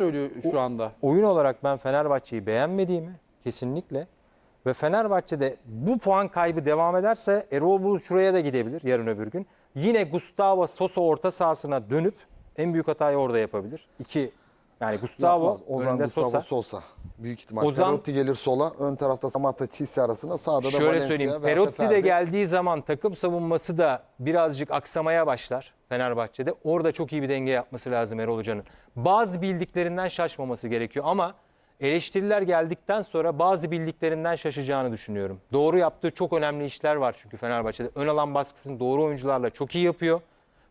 söylüyor şu anda. Oyun olarak ben Fenerbahçe'yi beğenmediğimi kesinlikle ve Fenerbahçe'de bu puan kaybı devam ederse Erol Bulut şuraya da gidebilir yarın öbür gün. Yine Gustavo Sosa orta sahasına dönüp en büyük hatayı orada yapabilir. İki yani Gustavo Yapmaz. Ozan önünde Gustavo Sosa. Sosa. Büyük ihtimal. Ozan- Perotti gelir sola. Ön tarafta Samatta Çisi arasında. Sağda da Şöyle Valencia söyleyeyim. Perotti de geldiği zaman takım savunması da birazcık aksamaya başlar Fenerbahçe'de. Orada çok iyi bir denge yapması lazım Erol Hoca'nın. Bazı bildiklerinden şaşmaması gerekiyor ama eleştiriler geldikten sonra bazı bildiklerinden şaşacağını düşünüyorum. Doğru yaptığı çok önemli işler var çünkü Fenerbahçe'de. Ön alan baskısını doğru oyuncularla çok iyi yapıyor.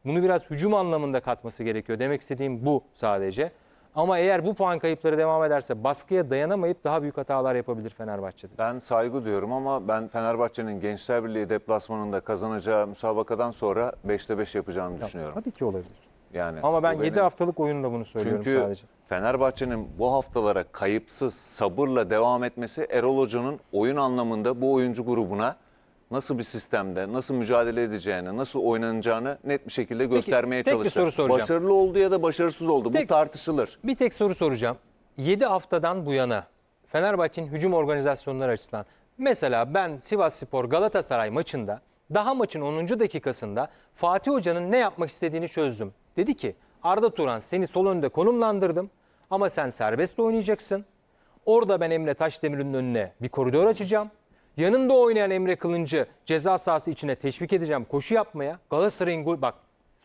Bunu biraz hücum anlamında katması gerekiyor. Demek istediğim bu sadece. Ama eğer bu puan kayıpları devam ederse baskıya dayanamayıp daha büyük hatalar yapabilir Fenerbahçe'de. Ben saygı duyuyorum ama ben Fenerbahçe'nin Gençler Birliği deplasmanında kazanacağı müsabakadan sonra 5'te 5 yapacağını düşünüyorum. Tabii ki olabilir. Yani Ama ben bu 7 benim- haftalık oyunla bunu söylüyorum Çünkü sadece. Fenerbahçe'nin bu haftalara kayıpsız, sabırla devam etmesi Erol Hoca'nın oyun anlamında bu oyuncu grubuna nasıl bir sistemde, nasıl mücadele edeceğini, nasıl oynanacağını net bir şekilde göstermeye tek bir çalıştı. soru soracağım. Başarılı oldu ya da başarısız oldu. Bu Tek- tartışılır. Bir tek soru soracağım. 7 haftadan bu yana Fenerbahçe'nin hücum organizasyonları açısından mesela ben Sivas Spor Galatasaray maçında daha maçın 10. dakikasında Fatih Hoca'nın ne yapmak istediğini çözdüm. Dedi ki Arda Turan seni sol önde konumlandırdım ama sen serbest oynayacaksın. Orada ben Emre Taşdemir'in önüne bir koridor açacağım. Yanında oynayan Emre Kılıncı ceza sahası içine teşvik edeceğim koşu yapmaya. Galatasaray'ın gol bak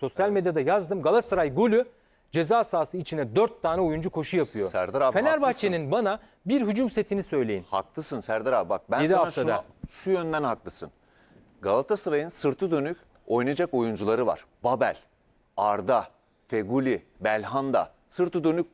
sosyal medyada yazdım. Galatasaray golü ceza sahası içine 4 tane oyuncu koşu yapıyor. Serdar abi, Fenerbahçe'nin bana bir hücum setini söyleyin. Haklısın Serdar abi. Bak ben Yedi sana haftada. şunu, şu yönden haklısın. Galatasaray'ın sırtı dönük oynayacak oyuncuları var. Babel, Arda, Feguli, Belhanda. Sırtı dönük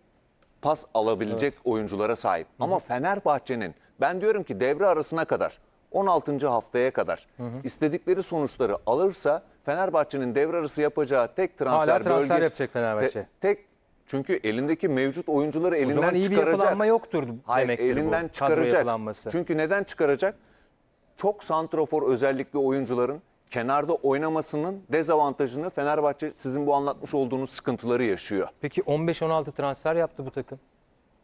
pas alabilecek oyunculara sahip. Ama Fenerbahçe'nin ben diyorum ki devre arasına kadar 16. haftaya kadar istedikleri sonuçları alırsa Fenerbahçe'nin devre arası yapacağı tek transfer Hala transfer bölgesi- yapacak Fenerbahçe. Te- tek çünkü elindeki mevcut oyuncuları O elinden zaman iyi bir çıkaracak. yapılanma yoktur Hayır, demektir bu. elinden Kadro çıkaracak. Çünkü neden çıkaracak? Çok santrofor özellikli oyuncuların kenarda oynamasının dezavantajını Fenerbahçe sizin bu anlatmış olduğunuz sıkıntıları yaşıyor. Peki 15-16 transfer yaptı bu takım.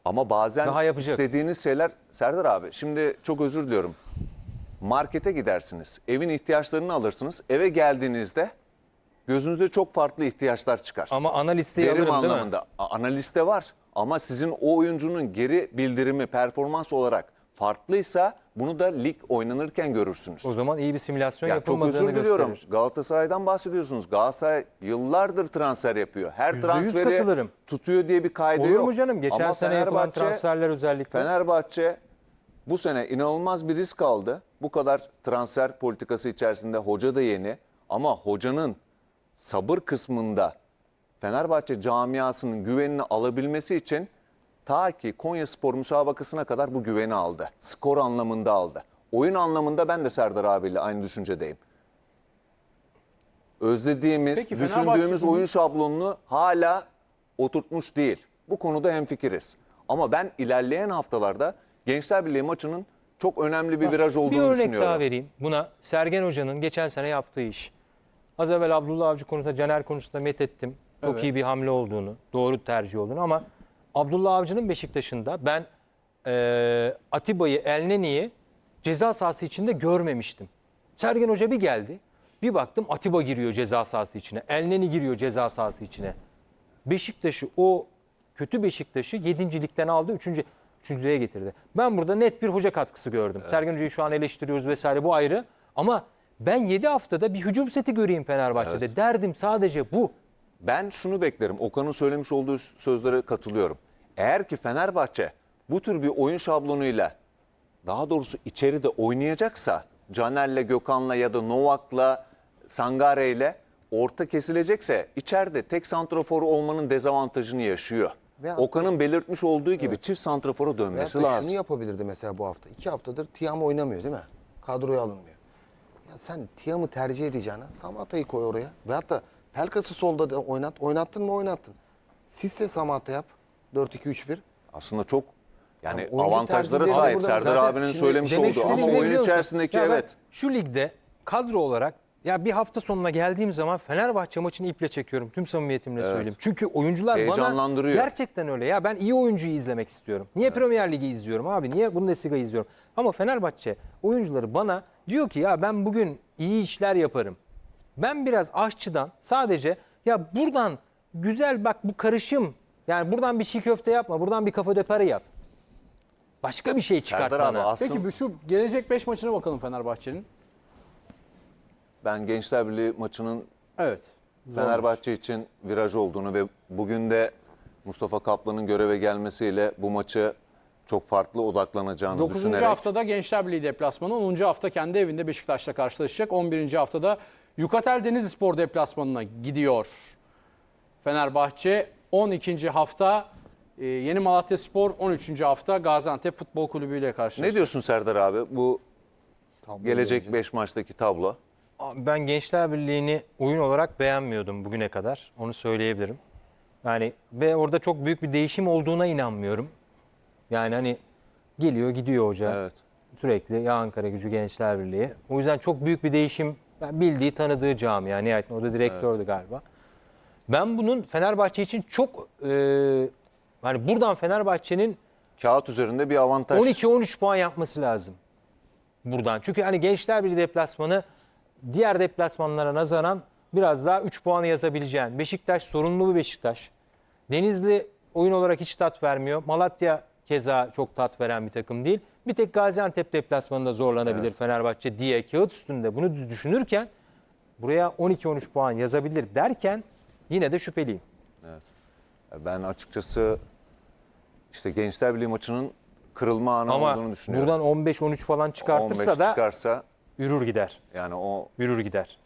Ama bazen istediğiniz şeyler Serdar abi şimdi çok özür diliyorum. Markete gidersiniz. Evin ihtiyaçlarını alırsınız. Eve geldiğinizde gözünüze çok farklı ihtiyaçlar çıkar. Ama ana listeyi Verim alırım değil mi? anlamında A- analiste var ama sizin o oyuncunun geri bildirimi performans olarak farklıysa bunu da lig oynanırken görürsünüz. O zaman iyi bir simülasyon Ya çok yapılmadığını özür diliyorum. gösterir. Galatasaray'dan bahsediyorsunuz. Galatasaray yıllardır transfer yapıyor. Her Yüzde yüz transferi katılırım. tutuyor diye bir kaydı Olur yok. mu canım? Geçen Ama sene yapılan Fenerbahçe- transferler özellikle. Fenerbahçe bu sene inanılmaz bir risk aldı. Bu kadar transfer politikası içerisinde hoca da yeni ama hocanın sabır kısmında Fenerbahçe camiasının güvenini alabilmesi için ta ki Konya Spor müsabakasına kadar bu güveni aldı. Skor anlamında aldı. Oyun anlamında ben de Serdar abiyle aynı düşüncedeyim. Özlediğimiz, Peki düşündüğümüz oyun şablonunu hala oturtmuş değil. Bu konuda hemfikiriz. Ama ben ilerleyen haftalarda Gençler Birliği maçının çok önemli bir viraj Bir olduğunu örnek düşünüyorum. daha vereyim. Buna Sergen Hoca'nın geçen sene yaptığı iş. Az evvel Abdullah Avcı konusunda, Caner konusunda met ettim. Çok Evet. iyi bir hamle olduğunu, doğru tercih olduğunu ama Abdullah Avcı'nın Beşiktaş'ında ben e, Atiba'yı, Elneni'yi ceza sahası içinde görmemiştim. Sergen Hoca bir geldi. Bir baktım Atiba giriyor ceza sahası içine. Elneni giriyor ceza sahası içine. Beşiktaş'ı o kötü Beşiktaş'ı 7. ligden aldı 3. üçüncülüğe getirdi. Ben burada net bir hoca katkısı gördüm. Sergen Hoca'yı şu an eleştiriyoruz vesaire bu ayrı. Ama ben 7 haftada bir hücum seti göreyim Fenerbahçe'de. Derdim sadece bu. Ben şunu beklerim. Okan'ın söylemiş olduğu sözlere katılıyorum. Eğer ki Fenerbahçe bu tür bir oyun şablonuyla daha doğrusu içeride oynayacaksa Caner'le, Gökhan'la ya da Novak'la, Sangare'yle orta kesilecekse içeride tek santrafor olmanın dezavantajını yaşıyor. Ve- Okan'ın belirtmiş olduğu gibi çift santrafora Veyahut dönmesi da lazım. Şunu yapabilirdi mesela bu hafta. İki haftadır Tiam oynamıyor değil mi? Kadroya alınmıyor. Ya sen Tiam'ı tercih edeceğine Samatta'yı koy oraya. Veyahut da Pelkas'ı solda da oynat. Oynattın mı oynattın. Sisse Samatta yap. 4-2-3-1. Aslında çok yani Yani avantajlara sahip Serdar abinin söylemiş olduğu ama ne oyun içerisindeki Ya evet. Şu ligde kadro olarak ya bir hafta sonuna geldiğim zaman Fenerbahçe maçını iple çekiyorum. Tüm samimiyetimle söyleyeyim. Çünkü oyuncular bana gerçekten öyle ya. Ben iyi oyuncuyu izlemek istiyorum. Niye Premier Ligi izliyorum abi? Niye Bundesliga'yı izliyorum? Ama Fenerbahçe oyuncuları bana diyor ki ya ben bugün iyi işler yaparım. Ben biraz aşçıdan sadece ya buradan güzel bak bu karışım yani buradan bir çiğ köfte yapma, buradan bir kafa döperi yap. Başka bir şey çıkart Serdar abi bana. aslında Peki bu şu gelecek 5 maçına bakalım Fenerbahçe'nin. Ben Gençler Birliği maçının Evet. Fenerbahçe için viraj olduğunu ve bugün de Mustafa Kaplan'ın göreve gelmesiyle bu maçı çok farklı odaklanacağını 9. düşünerek haftada Gençler Birliği deplasmanı, 10. hafta kendi evinde Beşiktaş'la karşılaşacak. 11. haftada Yukatel Denizlispor deplasmanına gidiyor. Fenerbahçe 12. hafta e, Yeni Malatya Spor 13. hafta Gaziantep Futbol Kulübü ile karşılaşacak. ne diyorsun Serdar abi bu Tablo gelecek gelecek. 5 maçtaki tablo? Ben Gençler Birliği'ni oyun olarak beğenmiyordum bugüne kadar. Onu söyleyebilirim. Yani ve orada çok büyük bir değişim olduğuna inanmıyorum. Yani hani geliyor gidiyor hoca. Evet. Sürekli ya Ankara Gücü Gençler Birliği. O yüzden çok büyük bir değişim yani bildiği tanıdığı camia. Nihayetinde o da direktördü galiba. Ben bunun Fenerbahçe için çok e, hani buradan Fenerbahçe'nin Kağıt üzerinde bir avantaj. 12-13 puan yapması lazım. Buradan. Çünkü hani Gençler Birliği deplasmanı diğer deplasmanlara nazaran biraz daha 3 puanı yazabileceğin. Beşiktaş sorunlu bir Beşiktaş. Denizli oyun olarak hiç tat vermiyor. Malatya keza çok tat veren bir takım değil. Bir tek Gaziantep deplasmanında zorlanabilir Fenerbahçe diye kağıt üstünde bunu düşünürken buraya 12-13 puan yazabilir derken yine de şüpheliyim. Ben açıkçası işte Gençler Birliği maçının kırılma anı Ama olduğunu düşünüyorum. buradan 15-13 falan çıkartırsa 15 da çıkarsa yürür gider. yani o yürür gider.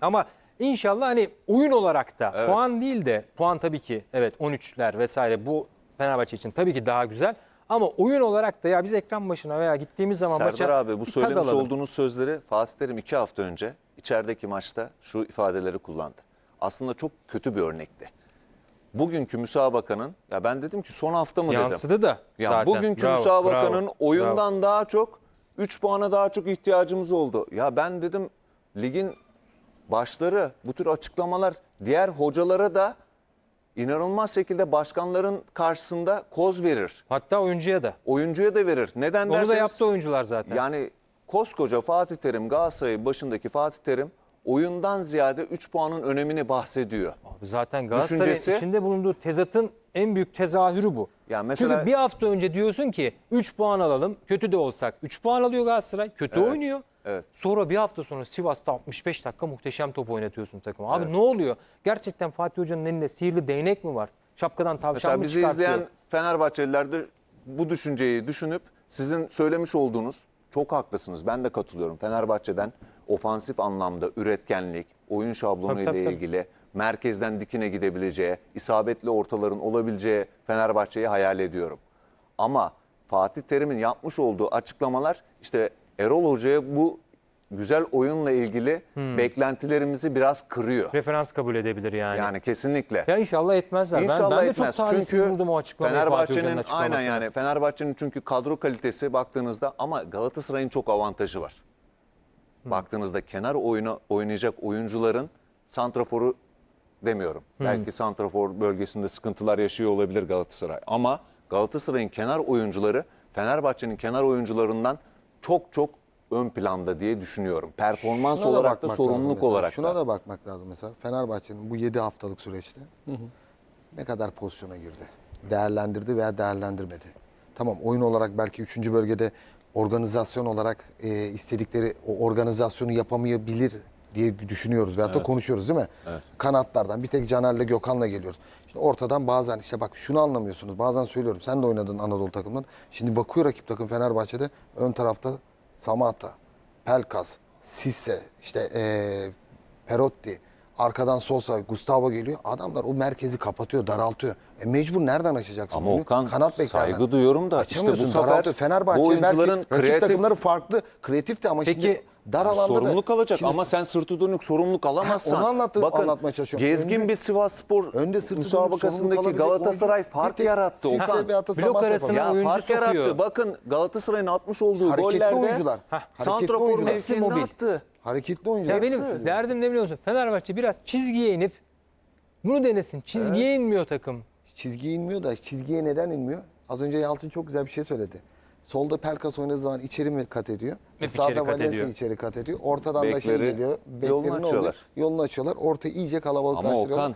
Ama inşallah hani oyun olarak da Evet. puan değil de puan tabii ki evet 13'ler vesaire bu Fenerbahçe için tabii ki daha güzel. Ama oyun olarak da ya biz ekran başına veya gittiğimiz zaman Serdar maça abi bu bir tad söylemiş alalım. olduğunuz sözleri Fatih Terim iki hafta önce içerideki maçta şu ifadeleri kullandı. Aslında çok kötü bir örnekti. Bugünkü müsabakanın ya ben dedim ki son hafta mı dedim. yansıdı da Ya zaten. bugünkü Bravo, müsabakanın bravo, oyundan daha çok 3 puana daha çok ihtiyacımız oldu. Ya ben dedim ligin başları bu tür açıklamalar diğer hocalara da inanılmaz şekilde başkanların karşısında koz verir. Hatta oyuncuya da. Oyuncuya da verir. Neden Onu da derseniz yaptı oyuncular zaten. yani koskoca Fatih Terim Galatasaray'ın başındaki Fatih Terim oyundan ziyade 3 puanın önemini bahsediyor. Abi Zaten Galatasaray'ın Düşüncesi- içinde bulunduğu tezatın en büyük tezahürü bu. Ya mesela- Çünkü bir hafta önce diyorsun ki 3 puan alalım. Kötü de olsak 3 puan alıyor Galatasaray. Kötü oynuyor. evet. Sonra bir hafta sonra Sivas'ta 65 dakika muhteşem top oynatıyorsun takıma. Abi ne oluyor? Gerçekten Fatih Hoca'nın elinde sihirli değnek mi var? Şapkadan tavşan Mesela mı bizi çıkartıyor? izleyen Fenerbahçeliler de bu düşünceyi düşünüp sizin söylemiş olduğunuz çok haklısınız. Ben de katılıyorum. Fenerbahçe'den ofansif anlamda üretkenlik, oyun şablonu Tabii, ile tabii, tabii. ilgili merkezden dikine gidebileceği, isabetli ortaların olabileceği Fenerbahçe'yi hayal ediyorum. Ama Fatih Terim'in yapmış olduğu açıklamalar işte Erol Hoca'ya bu güzel oyunla ilgili Hmm. beklentilerimizi biraz kırıyor. Referans kabul edebilir yani. Yani kesinlikle. ya inşallah etmezler. İnşallah ben, ben de etmez. çok talihsiz çünkü buldum o açıklamayı Fenerbahçe'nin aynen yani Fenerbahçe'nin çünkü kadro kalitesi baktığınızda ama Galatasaray'ın çok avantajı var. Baktığınızda kenar oyunu oynayacak oyuncuların santraforu demiyorum. Belki santrafor bölgesinde sıkıntılar yaşıyor olabilir Galatasaray ama Galatasaray'ın kenar oyuncuları Fenerbahçe'nin kenar oyuncularından çok çok ön planda diye düşünüyorum. Performans Şuna olarak da bakmak lazım sorumluluk mesela. olarak Şuna da. da bakmak lazım mesela. Fenerbahçe'nin bu 7 haftalık süreçte ne kadar pozisyona girdi? Değerlendirdi veya değerlendirmedi. Tamam oyun olarak belki 3. bölgede organizasyon olarak e, istedikleri o organizasyonu yapamayabilir diye düşünüyoruz veyahut da konuşuyoruz değil mi? Kanatlardan bir tek Caner'le Gökhan'la geliyoruz. İşte ortadan bazen işte bak şunu anlamıyorsunuz. Bazen söylüyorum. Sen de oynadın Anadolu takımından. Şimdi bakıyor rakip takım Fenerbahçe'de ön tarafta Samata, Pelkas, Sisse, işte eee Perotti. Arkadan solsa Gustavo geliyor. Adamlar o merkezi kapatıyor, daraltıyor. E mecbur nereden açacaksın? Ama bunu? Okan, beklerden. saygı duyuyorum da işte bu sefer. Fenerbahçe bu oyuncuların belki rakip kreatif- takımları farklı, kreatif de ama Peki, şimdi dar alanda da- sorumluluk alacak Şimdi ama sen sırtı dönük sorumluluk alamazsan. Ha, onu anlattı- bakın, anlatmaya çalışıyorum. Gezgin Önde- bir Sivas Spor önde sırtı müsabakasındaki Galatasaray fark bir tek yarattı. Okan. da Blok arasına. Ya oyuncu fark sokuyor. yarattı. Bakın Galatasaray'ın atmış olduğu Hareketli gollerde oyuncular. Heh, hareketli santrafor Mobil. attı. Hareketli oyuncular. Ya benim derdim ne biliyor musun? Fenerbahçe biraz çizgiye inip bunu denesin. Çizgiye inmiyor takım. Çizgiye inmiyor da çizgiye neden inmiyor? Az önce Yalçın çok güzel bir şey söyledi. Solda Pelkas oynadığı zaman içeri mi kat ediyor? Hep Sağda içeri kat Valencia ediyor. içeri kat ediyor. Ortadan da şey Bekleri geliyor. yolunu Bekleri ne oluyor? açıyorlar. Yolunu açıyorlar. Orta iyice kalabalıklaştırıyorlar. Okan,